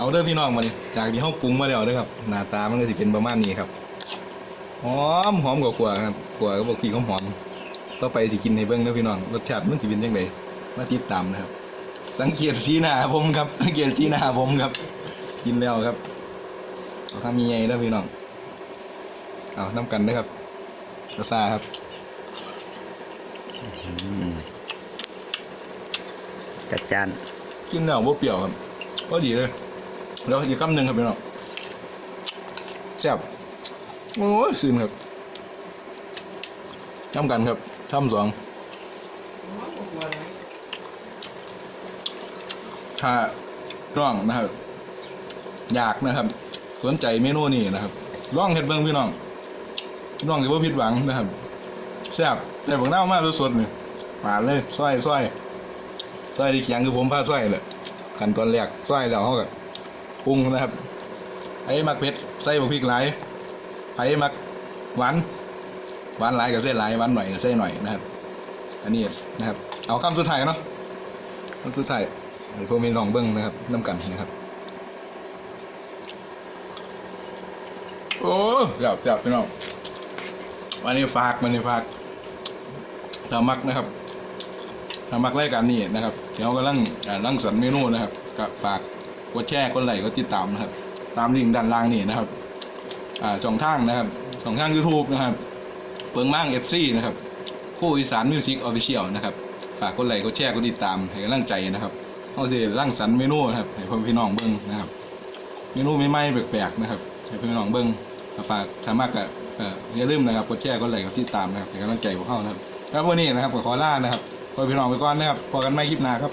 เอาเด้อพี่น้องมาดิจากที่ห้องปรุงมาแล้วเด้อครับ หน้าตามันก็สิเป็นประมาณนี้ครับ หอมหอมกว่าขัวครับขัวก็บอกพี่หอมหอมต่อไปสิกินให้เบิ่งเด้อพี่น้อง รสชาติมันสิเป็นจังไดมาติดตามนะครับ สังเกตสีหน้าผมครับ สังเกตสีหน้าผมครับ กินแล้วครับเอาข้ามีไงเด้อพี่น้อง เอาน้ำกันเด้อครับกระซาครับจัดจานกินแล้วบ่เปรี้ยวครับก็ดีเลย แล้วอีกคำหนึ่งครับพี่น้องแซ่บโอ้ยซึมครับทำกันครับทำสองถ้าร่องนะครับ อยากนะครับ สนใจเมนูนี้นะครับร่องเห็ดเบิ้งพี่น้องร่องถือว่าผิดหวังนะครับแซ่บแต่บางหน้ามากสดๆนี่ปาดเลยซอยซอยซอยที่เขียงคือผมพาซอยเลยขั้นตอนแรกซอยแล้วเขาก็ ปรุงนะครับไอ้มักเผ็ดใส่บะพริกหลายไอ้มักหวานหวานหลายก็ใส่หลายหวานหน่อยก็ใส่หน่อยนะครับ อันนี้นะครับ เอาคำสุดท้ายเนาะคำสุดท้ายให้พวกมีลองเบิ้งนะครับน้ำกันนะครับ โอ้จับจับพี่น้องวันนี้ฝากวันนี้ฝากเรามักนะครับถ้ามักรายการนี้นะครับเดี๋ยวกำลังอ่ารังสรรเมนูนะครับก็ฝาก กดแชร์กดไลค์กดติดตามนะครับ ตามลิงก์ด้านล่างนี่นะครับ อ่าช่องทางนะครับช่องทาง YouTube นะครับ เปิงมั่ง FC นะครับคู่อีสานมิวสิกออฟฟิเชียลนะครับฝากกดไลค์กดแชร์กดติดตามให้กำลังใจนะครับเขาจะรังสรรเมนูนะครับให้พ่อพี่น้องเบิ้งนะครับ เมนูใหม่ๆแปลกๆนะครับให้พี่น้องเบิ้งฝากสามารถก็เอ่ออย่าลืมนะครับกดแชร์กดไลค์กดติดตามนะครับให้กำลังใจพวกเขานะครับแล้ววันนี้นะครับขอลานะครับพอพี่น้องไปก่อนนะครับพอกันไม่คลิปหน้าครับ